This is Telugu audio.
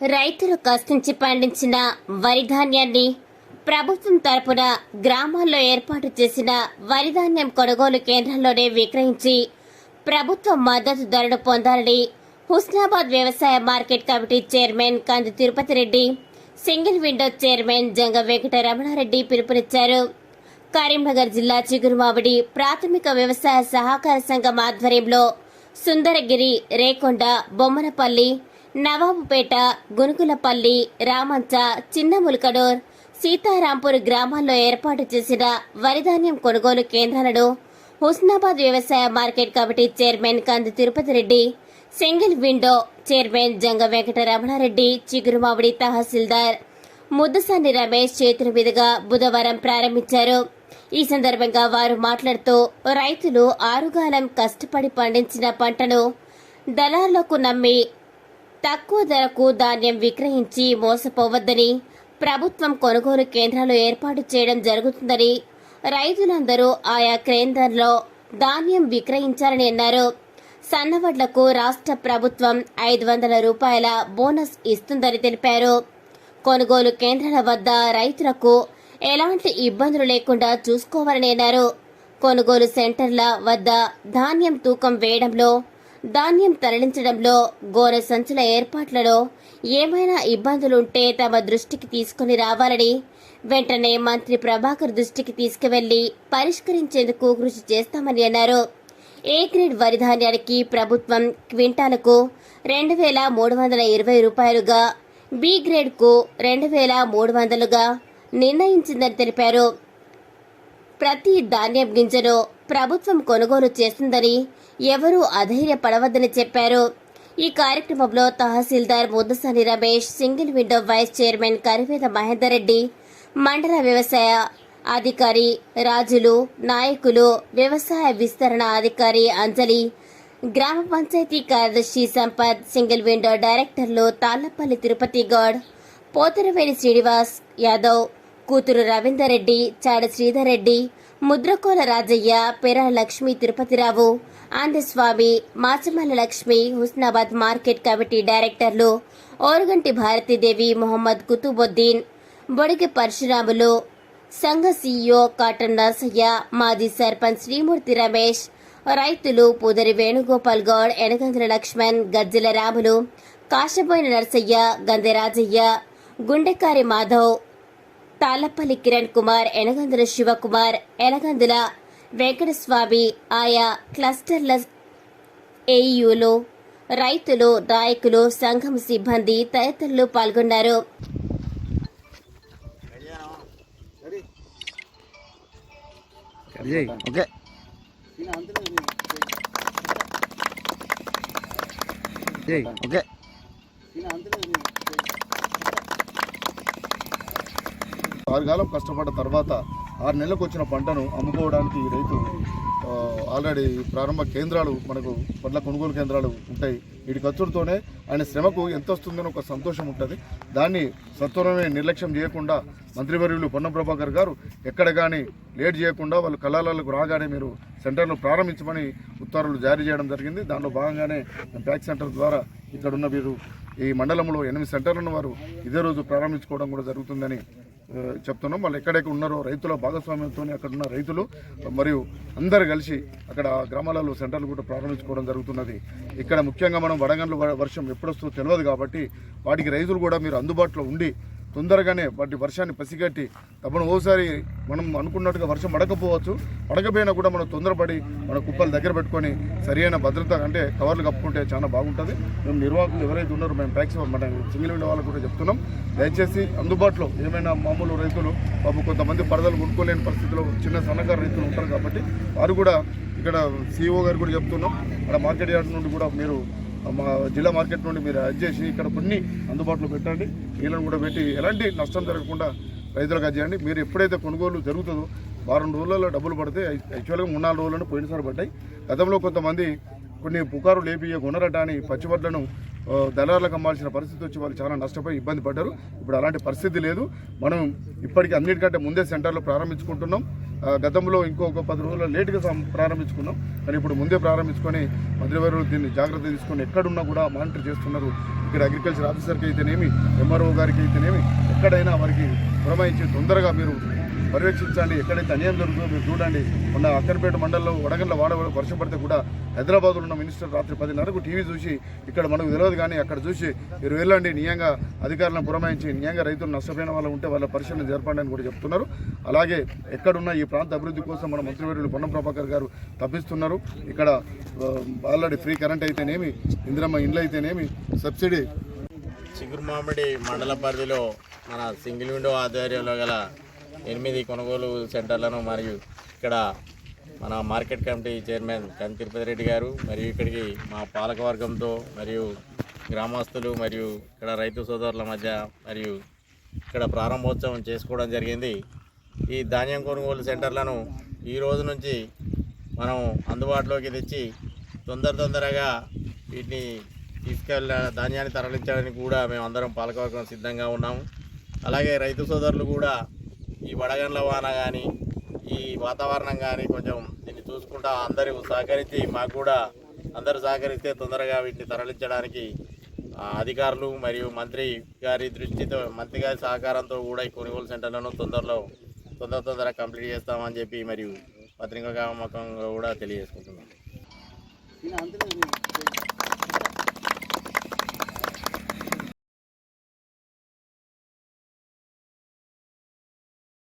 రైతులు కష్టించి పండించిన వరి ధాన్యాన్ని ప్రభుత్వం తరపున గ్రామాల్లో ఏర్పాటు చేసిన వరి ధాన్యం కొనుగోలు కేంద్రంలోనే విక్రయించి ప్రభుత్వ మద్దతు ధరను పొందాలని హుస్నాబాద్ వ్యవసాయ market committee chairman Kandi Tirupati Reddy single window chairman Janga Venkata Ramanareddy పిలుపునిచ్చారు. కరీంనగర్ జిల్లా చిగురుమామిడి ప్రాథమిక వ్యవసాయ సహకార సంఘం ఆధ్వర్యంలో సుందరగిరి రేకొండ బొమ్మనపల్లి నవాబుపేట గునుకులపల్లి రామంచ చిన్నములకడోర్ సీతారాంపూర్ గ్రామాల్లో ఏర్పాటు చేసిన వరిధాన్యం కొనుగోలు కేంద్రాలను హుస్నాబాద్ వ్యవసాయ market committee chairman Kandi Tirupati Reddy single window chairman Janga Venkata Ramanareddy tahsildar Muddasani Ramesh చేతుల మీదుగా బుధవారం ప్రారంభించారు. ఈ సందర్భంగా వారు మాట్లాడుతూ రైతులు ఆరుగాలం కష్టపడి పండించిన పంటను దళార్లకు నమ్మి తక్కువ ధరకు ధాన్యం విక్రయించి మోసపోవద్దని ప్రభుత్వం కొనుగోలు కేంద్రాలు ఏర్పాటు చేయడం జరుగుతుందని రైతులందరూ ఆయా కేంద్రంలో ధాన్యం విక్రయించాలని అన్నారు. సన్నవడ్లకు రాష్ట్ర ప్రభుత్వం ఐదు వందల రూపాయల బోనస్ ఇస్తుందని తెలిపారు. కొనుగోలు కేంద్రాల వద్ద రైతులకు ఎలాంటి ఇబ్బందులు లేకుండా చూసుకోవాలని అన్నారు. కొనుగోలు సెంటర్ల వద్ద ధాన్యం తూకం వేయడంలో ధాన్యం తరలించడంలో గోర సంచుల ఏర్పాట్లలో ఏమైనా ఇబ్బందులుంటే తమ దృష్టికి తీసుకుని రావాలని వెంటనే మంత్రి ప్రభాకర్ దృష్టికి తీసుకువెళ్ళి పరిష్కరించేందుకు కృషి చేస్తామని అన్నారు. ఏ గ్రేడ్ వరి ధాన్యానికి ప్రభుత్వం క్వింటాలకు రెండు వేల మూడు వందల ఇరవై రూపాయలుగా బి గ్రేడ్కు రెండు వేల మూడు వందలుగా నిర్ణయించిందని తెలిపారు. ప్రతి ధాన్యం గింజను ప్రభుత్వం కొనుగోలు చేస్తుందని ఎవరూ అధైర్యపడవద్దని చెప్పారు. ఈ కార్యక్రమంలో tahsildar Muddasani Ramesh single window vice chairman Kariveda Mahender Reddy మండల వ్యవసాయ అధికారి రాజులు నాయకులు వ్యవసాయ విస్తరణ అధికారి అంజలి గ్రామ పంచాయతీ కార్యదర్శి సంపత్ సింగిల్ విండో డైరెక్టర్లు తాళ్ళపల్లి తిరుపతి గౌడ్ పోతరవేణి శ్రీనివాస్ యాదవ్ కూతురు రవీందర్ రెడ్డి చాడ శ్రీధర్ రెడ్డి ముద్రకోల రాజయ్య పెర లక్ష్మి తిరుపతిరావు ఆంధ్రస్వామి మాచమల్ల లక్ష్మి హుస్నాబాద్ మార్కెట్ కమిటీ డైరెక్టర్లు ఓరుగంటి భారతీదేవి మొహమ్మద్ కుతుబుద్దీన్ బొడిగె పరశురాములు సంఘ సీఈఓ కాటన్ నరసయ్య మాజీ సర్పంచ్ శ్రీమూర్తి రమేష్ రైతులు పూదరి వేణుగోపాల్ గౌడ్ ఎనగంద్ర లక్ష్మణ్ గజ్జల రాములు కాశబోయిన నరసయ్య గంధె రాజయ్య గుండెకారి మాధవ్ తాళ్ళపల్లి కిరణ్ కుమార్ ఎనగందుల శివకుమార్ ఎనగందుల వెంకటస్వామి ఆయా క్లస్టర్ల ఏఈయూలు రైతులు నాయకులు సంఘం సిబ్బంది తదితరులు పాల్గొన్నారు. ఓకే. ఆరుగాలం కష్టపడ్డ తర్వాత ఆరు నెలలకు వచ్చిన పంటను అమ్ముకోవడానికి రైతు ఆల్రెడీ ప్రారంభ కేంద్రాలు మనకు పండ్ల కొనుగోలు కేంద్రాలు ఉంటాయి. వీటి ఖర్చులతోనే ఆయన శ్రమకు ఎంత వస్తుందని ఒక సంతోషం ఉంటుంది. దాన్ని సత్వరమే నిర్లక్ష్యం చేయకుండా మంత్రివర్యులు పొన్నం ప్రభాకర్ గారు ఎక్కడ కానీ లేట్ చేయకుండా వాళ్ళు కళాలకు రాగానే మీరు సెంటర్ను ప్రారంభించమని ఉత్తర్వులు జారీ చేయడం జరిగింది. దానిలో భాగంగానే ప్యాక్ సెంటర్ ద్వారా ఇక్కడున్న మీరు వీరు ఈ మండలంలో ఎనిమిది సెంటర్లను వారు ఇదే రోజు ప్రారంభించుకోవడం కూడా జరుగుతుందని చెప్తున్నాం. వాళ్ళు ఎక్కడెక్కడ ఉన్నారో రైతుల భాగస్వామ్యంతో అక్కడ ఉన్న రైతులు మరియు అందరు కలిసి అక్కడ గ్రామాలలో సెంటర్లు కూడా ప్రారంభించుకోవడం జరుగుతున్నది. ఇక్కడ ముఖ్యంగా మనం వడగండ్ల వ- వర్షం ఎప్పుడొస్తుందో తెలియదు కాబట్టి వాటికి రైతులు కూడా మీరు అందుబాటులో ఉండి తొందరగానే వాటి వర్షాన్ని పసిగట్టి తప్పని ఓసారి మనం అనుకున్నట్టుగా వర్షం పడకపోవచ్చు. పడకపోయినా కూడా మనం తొందరపడి మన కుప్పలు దగ్గర పెట్టుకొని సరైన భద్రత అంటే కవర్లు కప్పుకుంటే చాలా బాగుంటుంది. మేము నిర్వాహకులు ఎవరైతే ఉన్నారో మేము ట్యాక్స్ మన సింగిల్ విండో వాళ్ళకు కూడా చెప్తున్నాం. దయచేసి అందుబాటులో ఏమైనా మామూలు రైతులు పాపం కొంతమంది పరదలు కొనుక్కోలేని పరిస్థితిలో చిన్న సన్నకారు రైతులు ఉంటారు కాబట్టి వారు కూడా ఇక్కడ సిఇఓ గారు కూడా చెప్తున్నాం. అక్కడ మార్కెట్ యార్డ్ నుండి కూడా మీరు మా జిల్లా మార్కెట్ నుండి మీరు అది చేసి ఇక్కడ కొన్ని అందుబాటులో పెట్టండి. నీళ్ళను కూడా పెట్టి ఎలాంటి నష్టం జరగకుండా రైతులకు చేయండి. మీరు ఎప్పుడైతే కొనుగోలు జరుగుతుందో వారం రోజులలో డబ్బులు పడితే యాక్చువల్గా మూడు నాలుగు రోజులను పోయినసారి పడ్డాయి. గతంలో కొంతమంది కొన్ని పుకారు లేపి కొనరట అని పచ్చివడ్లను దళారులకు అమ్మాల్సిన పరిస్థితి వచ్చి వాళ్ళు చాలా నష్టపోయి ఇబ్బంది పడ్డారు. ఇప్పుడు అలాంటి పరిస్థితి లేదు. మనం ఇప్పటికీ అన్నిటికంటే ముందే సెంటర్లో ప్రారంభించుకుంటున్నాం. గతంలో ఇంకొక పది రోజుల లేటుగా సం- ప్రారంభించుకున్నాం. కానీ ఇప్పుడు ముందే ప్రారంభించుకొని మంత్రివర్యులు దీన్ని జాగ్రత్త తీసుకొని ఎక్కడున్నా కూడా మానిటర్ చేస్తున్నారు. ఇక్కడ అగ్రికల్చర్ ఆఫీసర్కి అయితేనేమి ఎంఆర్ఓ గారికి అయితేనేమి ఎక్కడైనా వారికి పురమాయించి తొందరగా మీరు పర్యవేక్షించండి. ఎక్కడైతే అన్యాయం జరుగుతుందో మీరు చూడండి. ఉన్న అక్కనపేట మండలంలో వడగండ్ల వాడ వర్షం పడితే కూడా హైదరాబాద్లో ఉన్న మినిస్టర్ రాత్రి పదిన్నరకు టీవీ చూసి ఇక్కడ మనకు తెలియదు కానీ అక్కడ చూసి మీరు వెళ్ళండి. నియంగా అధికారులను పురమాయించి నియంగా రైతులు నష్టపోయిన వాళ్ళు ఉంటే వాళ్ళ పరిశీలన జరపండి అని కూడా చెప్తున్నారు. అలాగే ఎక్కడున్న ఈ ప్రాంత అభివృద్ధి కోసం మన మంత్రివర్యులు పొన్నం ప్రభాకర్ గారు తప్పిస్తున్నారు. ఇక్కడ ఆల్రెడీ ఫ్రీ కరెంట్ అయితేనేమి ఇందిరమ్మ ఇండ్లు అయితేనేమి సబ్సిడీ చిగురుమామిడి మండల పరిధిలో మన సింగిల్ విండో ఆధ్వర్యంలో గల ఎనిమిది కొనుగోలు సెంటర్లను మరియు ఇక్కడ మన మార్కెట్ కమిటీ చైర్మన్ కన్ తిరుపతి రెడ్డి గారు మరియు ఇక్కడికి మా పాలకవర్గంతో మరియు గ్రామస్తులు మరియు ఇక్కడ రైతు సోదరుల మధ్య మరియు ఇక్కడ ప్రారంభోత్సవం చేసుకోవడం జరిగింది. ఈ ధాన్యం కొనుగోలు సెంటర్లను ఈ రోజు నుంచి మనం అందుబాటులోకి తెచ్చి తొందర తొందరగా వీటిని తీసుకెళ్ళ ధాన్యాన్ని తరలించడానికి కూడా మేము అందరం పాలకవర్గం సిద్ధంగా ఉన్నాము. అలాగే రైతు సోదరులు కూడా ఈ వడగండ్ల వాన కానీ ఈ వాతావరణం కానీ కొంచెం దీన్ని చూసుకుంటా అందరూ సహకరించి మాకు కూడా అందరూ సహకరిస్తే తొందరగా వీటిని తరలించడానికి అధికారులు మరియు మంత్రి గారి దృష్టితో మంత్రి గారి సహకారంతో కూడా ఈ కొనుగోలు సెంటర్లను తొందరలో తొందర తొందర కంప్లీట్ చేస్తామని చెప్పి మరియు పత్రికాముఖంగా కూడా తెలియజేసుకుంటున్నాం.